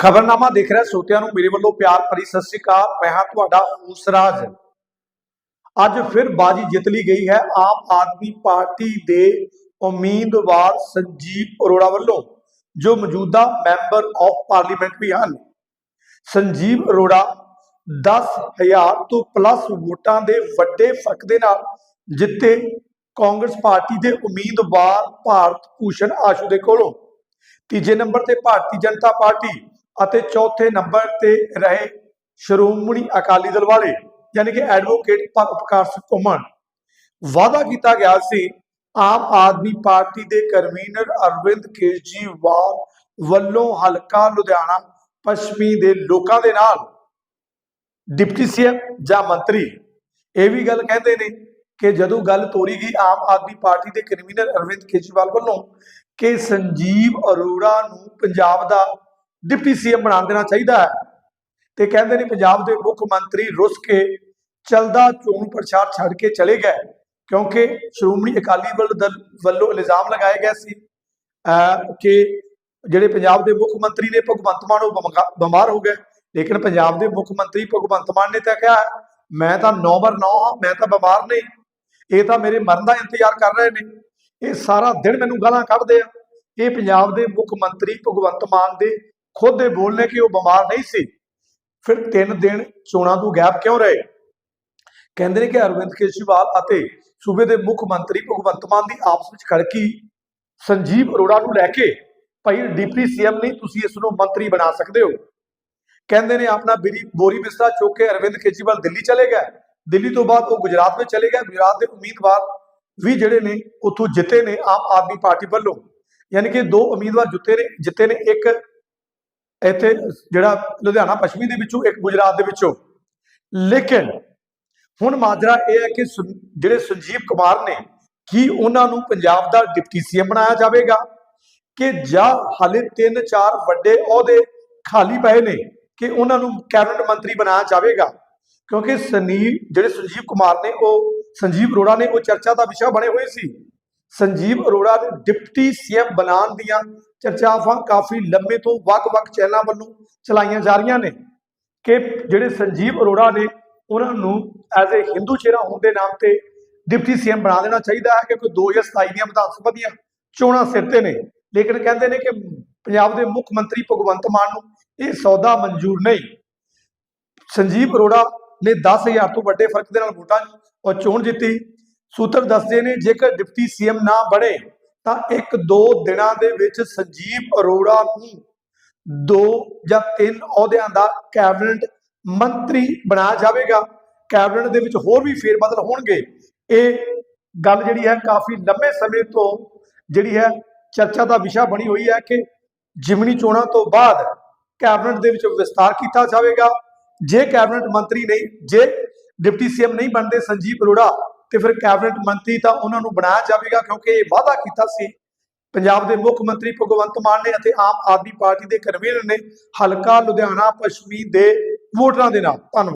ਖਬਰਨਾਮਾ ਦੇਖ ਰਿਹਾ ਸਰੋਤਿਆਂ ਨੂੰ ਮੇਰੇ ਵੱਲੋਂ ਪਿਆਰ ਭਰੀ ਸਤਿ ਸ੍ਰੀ ਅਕਾਲ। ਮੈਂ ਹਾਂ ਤੁਹਾਡਾ ਹੂਸਰਾਜ। ਅੱਜ ਫਿਰ ਬਾਜੀ ਜਿੱਤ ਲਈ ਗਈ ਹੈ ਆਮ ਆਦਮੀ ਪਾਰਟੀ ਦੇ ਉਮੀਦਵਾਰ ਸੰਜੀਵ ਅਰੋੜਾ ਵੱਲੋਂ, ਜੋ ਮੌਜੂਦਾ ਮੈਂਬਰ ਆਫ ਪਾਰਲੀਮੈਂਟ ਵੀ ਹਨ। ਸੰਜੀਵ ਅਰੋੜਾ 10000 ਤੋਂ ਪਲੱਸ ਵੋਟਾਂ ਦੇ ਵੱਡੇ ਫ਼ਰਕ ਦੇ ਨਾਲ ਜਿੱਤੇ ਕਾਂਗਰਸ ਪਾਰਟੀ ਦੇ ਉਮੀਦਵਾਰ ਭਾਰਤ ਭੂਸ਼ਣ ਆਸ਼ੂ ਦੇ ਕੋਲੋਂ। ਤੀਜੇ ਨੰਬਰ ਤੇ ਭਾਰਤੀ ਜਨਤਾ ਪਾਰਟੀ ਅਤੇ ਚੌਥੇ ਨੰਬਰ ਤੇ ਰਹੇ ਸ਼੍ਰੋਮਣੀ ਅਕਾਲੀ ਦਲ ਵਾਲੇ, ਯਾਨੀ ਕਿ ਐਡਵੋਕੇਟ ਪਰਉਪਕਾਰ ਘੁੰਮਣ ਵਾਅਦਾ ਕੀਤਾ ਗਿਆ ਸੀ, ਆਮ ਆਦਮੀ ਪਾਰਟੀ ਦੇ ਕਨਵੀਨਰ ਅਰਵਿੰਦ ਕੇਜਰੀਵਾਲ ਵੱਲੋਂ ਹਲਕਾ ਲੁਧਿਆਣਾ, ਪੱਛਮੀ ਦੇ ਲੋਕਾਂ ਦੇ ਨਾਲ ਡਿਪਟੀ ਸੀਐਮ ਜਾਂ ਮੰਤਰੀ। ਇਹ ਵੀ ਗੱਲ ਕਹਿੰਦੇ ਨੇ ਕਿ ਜਦੋਂ ਗੱਲ ਤੋਰੀ ਗਈ ਆਮ ਆਦਮੀ ਪਾਰਟੀ ਦੇ ਕਨਵੀਨਰ ਅਰਵਿੰਦ ਕੇਜਰੀਵਾਲ ਵੱਲੋਂ ਕਿ ਸੰਜੀਵ ਅਰੋੜਾ ਨੂੰ ਪੰਜਾਬ ਦਾ ਡਿਪਟੀ ਸੀਐਮ ਬਣਾ ਦੇਣਾ ਚਾਹੀਦਾ ਹੈ। ਤੇ ਕਹਿੰਦੇ ਨੇ ਪੰਜਾਬ ਦੇ ਮੁੱਖ ਮੰਤਰੀ ਰੁੱਸ ਕੇ ਚਲਦਾ ਚੋਣ ਪ੍ਰਚਾਰ ਛੱਡ ਕੇ ਚਲੇ ਗਏ, ਕਿਉਂਕਿ ਸ਼੍ਰੋਮਣੀ ਅਕਾਲੀ ਦਲ ਵੱਲੋਂ ਇਲਜ਼ਾਮ ਲਗਾਏ ਗਏ ਸੀ ਕਿ ਜਿਹੜੇ ਪੰਜਾਬ ਦੇ ਮੁੱਖ ਮੰਤਰੀ ਨੇ ਭਗਵੰਤ ਮਾਨ ਉਹ ਬਿਮਾਰ ਹੋ ਗਏ। ਲੇਕਿਨ ਪੰਜਾਬ ਦੇ ਮੁੱਖ ਮੰਤਰੀ ਭਗਵੰਤ ਮਾਨ ਨੇ ਤਾਂ ਕਿਹਾ, ਮੈਂ ਤਾਂ ਨੰਬਰ 9 ਹਾਂ, ਮੈਂ ਤਾਂ ਬਿਮਾਰ ਨਹੀਂ। ਇਹ ਤਾਂ ਮੇਰੇ ਮਰਨ ਦਾ ਇੰਤਜ਼ਾਰ ਕਰ ਰਹੇ ਨੇ। ਇਹ ਸਾਰਾ ਦਿਨ ਮੈਨੂੰ ਗਾਲਾਂ ਕੱਢਦੇ ਆ। ਇਹ ਪੰਜਾਬ ਦੇ ਮੁੱਖ ਮੰਤਰੀ ਭਗਵੰਤ ਮਾਨ ਦੇ ਖੁਦ ਦੇ ਬੋਲ ਨੇ ਕਿ ਉਹ ਬਿਮਾਰ ਨਹੀਂ ਸੀ। ਫਿਰ 3 ਦਿਨ ਚੋਣਾਂ ਤੋਂ ਗੈਪ ਕਿਉਂ ਰਹੇ? ਕਹਿੰਦੇ ਨੇ ਕਿ ਅਰਵਿੰਦ ਕੇਜਰੀਵਾਲ ਅਤੇ ਸੂਬੇ ਦੇ ਮੁੱਖ ਮੰਤਰੀ ਭਗਵੰਤ ਮਾਨ ਦੀ ਆਪਸ ਵਿੱਚ ਖੜਕੀ ਸੰਜੀਵ ਅਰੋੜਾ ਨੂੰ ਲੈ ਕੇ, ਭਾਈ ਡਿਪਟੀ ਸੀਐਮ ਨਹੀਂ, ਤੁਸੀਂ ਇਸ ਨੂੰ ਮੰਤਰੀ ਬਣਾ ਸਕਦੇ ਹੋ। ਕਹਿੰਦੇ ਨੇ ਆਪਣਾ ਬੋਰੀ ਬਿਸਤਰਾ ਚੁੱਕ ਕੇ ਅਰਵਿੰਦ ਕੇਜਰੀਵਾਲ ਦਿੱਲੀ ਚਲੇ ਗਏ। ਦਿੱਲੀ ਤੋਂ ਬਾਅਦ ਉਹ ਗੁਜਰਾਤ ਵਿੱਚ ਚਲੇ ਗਏ। ਗੁਜਰਾਤ ਦੇ ਉਮੀਦਵਾਰ ਵੀ ਜਿਹੜੇ ਨੇ, ਉੱਥੋਂ ਜਿੱਤੇ ਨੇ ਆਮ ਆਦਮੀ ਪਾਰਟੀ ਵੱਲੋਂ। ਯਾਨੀ ਕਿ ਦੋ ਉਮੀਦਵਾਰ ਜੁੱਤੇ ਨੇ ਜਿੱਤੇ ਨੇ, ਇੱਕ ਇੱਥੇ ਜਿਹੜਾ ਲੁਧਿਆਣਾ ਪੱਛਮੀ ਦੇ ਵਿੱਚੋਂ, ਇੱਕ ਗੁਜਰਾਤ ਦੇ ਵਿੱਚੋਂ। ਲੇਕਿਨ ਹੁਣ ਮਾਜਰਾ ਇਹ ਹੈ ਕਿ ਜਿਹੜੇ ਸੰਜੀਵ ਕੁਮਾਰ ਨੇ, ਕੀ ਉਹਨਾਂ ਨੂੰ ਪੰਜਾਬ ਦਾ ਡਿਪਟੀ ਸੀਐਮ ਬਣਾਇਆ ਜਾਵੇਗਾ? ਕਿ ਜਾਂ ਹਾਲੇ ਤਿੰਨ ਚਾਰ ਵੱਡੇ ਅਹੁਦੇ ਖਾਲੀ ਪਏ ਨੇ ਕਿ ਉਹਨਾਂ ਨੂੰ ਕੈਬਨਿਟ ਮੰਤਰੀ ਬਣਾਇਆ ਜਾਵੇਗਾ? ਕਿਉਂਕਿ ਸਨੀ, ਜਿਹੜੇ ਸੰਜੀਵ ਕੁਮਾਰ ਨੇ, ਉਹ ਸੰਜੀਵ ਅਰੋੜਾ ਨੇ, ਉਹ ਚਰਚਾ ਦਾ ਵਿਸ਼ਾ ਬਣੇ ਹੋਏ ਸੀ। ਸੰਜੀਵ ਅਰੋੜਾ ਦੇ ਡਿਪਟੀ ਸੀਐਮ ਬਣਾਉਣ ਦੀਆਂ ਚਰਚਾਵਾਂ ਕਾਫੀ ਲੰਮੇ ਤੋਂ ਵੱਖ-ਵੱਖ ਚੈਨਲਾਂ ਵੱਲੋਂ ਚਲਾਈਆਂ ਜਾ ਰਹੀਆਂ ਨੇ ਕਿ ਜਿਹੜੇ ਸੰਜੀਵ ਅਰੋੜਾ ਨੇ, ਉਹਨਾਂ ਨੂੰ ਐਜ਼ ਅ ਹਿੰਦੂ ਚਿਹਰਾ ਹੋਣ ਦੇ ਨਾਮ ਤੇ ਡਿਪਟੀ ਸੀਐਮ ਬਣਾ ਦੇਣਾ ਚਾਹੀਦਾ ਹੈ ਕਿਉਂਕਿ 2027 ਦੀਆਂ ਵਿਧਾਨ ਸਭਾ ਦੀਆਂ ਚੋਣਾਂ ਸਿਰ ਤੇ ਨੇ। ਲੇਕਿਨ ਕਹਿੰਦੇ ਨੇ ਕਿ ਪੰਜਾਬ ਦੇ ਮੁੱਖ ਮੰਤਰੀ ਭਗਵੰਤ ਮਾਨ ਨੂੰ ਇਹ ਸੌਦਾ ਮਨਜ਼ੂਰ ਨਹੀਂ। ਸੰਜੀਵ ਅਰੋੜਾ ਨੇ 10000 ਤੋਂ ਵੱਡੇ ਫ਼ਰਕ ਦੇ ਨਾਲ ਵੋਟਾਂ ਔਰ ਚੋਣ ਜਿੱਤੀ। ਸੂਤਰ ਦੱਸਦੇ ਨੇ, ਜੇਕਰ ਡਿਪਟੀ ਸੀਐਮ ਨਾ ਬਣੇ, ਤਾਂ ਇੱਕ ਦੋ ਦਿਨਾਂ ਦੇ ਵਿੱਚ ਸੰਜੀਵ ਅਰੋੜਾ ਨੂੰ ਦੋ ਜਾਂ ਤਿੰਨ ਅਹੁਦਿਆਂ ਦਾ ਕੈਬਨਿਟ ਮੰਤਰੀ ਬਣਾਇਆ ਜਾਵੇਗਾ। ਕੈਬਨਿਟ ਦੇ ਵਿੱਚ ਹੋਰ ਵੀ ਫੇਰ ਬਦਲ ਹੋਣਗੇ। ਇਹ ਗੱਲ ਜਿਹੜੀ ਹੈ ਕਾਫੀ ਲੰਮੇ ਸਮੇਂ ਤੋਂ ਜਿਹੜੀ ਹੈ ਚਰਚਾ ਦਾ ਵਿਸ਼ਾ ਬਣੀ ਹੋਈ ਹੈ ਕਿ ਜਿਮਨੀ ਚੋਣਾਂ ਤੋਂ ਬਾਅਦ ਕੈਬਨਿਟ ਦੇ ਵਿੱਚ ਵਿਸਤਾਰ ਕੀਤਾ ਜਾਵੇਗਾ। ਜੇ ਕੈਬਨਿਟ ਮੰਤਰੀ ਨਹੀਂ, ਜੇ ਡਿਪਟੀ ਸੀਐਮ ਨਹੀਂ ਬਣਦੇ, ਸੰਜੀਵ ਅਰੋੜਾ ਤੇ ਫਿਰ ਕੈਬਨਿਟ ਮੰਤਰੀ ਤਾਂ ਉਹਨਾਂ ਨੂੰ ਬਣਾਇਆ ਜਾਵੇਗਾ ਕਿਉਂਕਿ ਇਹ ਵਾਅਦਾ ਕੀਤਾ ਸੀ। ਪੰਜਾਬ ਦੇ ਮੁੱਖ ਮੰਤਰੀ ਭਗਵੰਤ ਮਾਨ ਨੇ ਅਤੇ ਆਮ ਆਦਮੀ ਪਾਰਟੀ ਦੇ ਕਨਵੀਨਰ ਨੇ ਹਲਕਾ ਲੁਧਿਆਣਾ, ਪੱਛਮੀ ਦੇ ਵੋਟਰਾਂ ਦੇ ਨਾਲ। ਧੰਨਵਾਦ।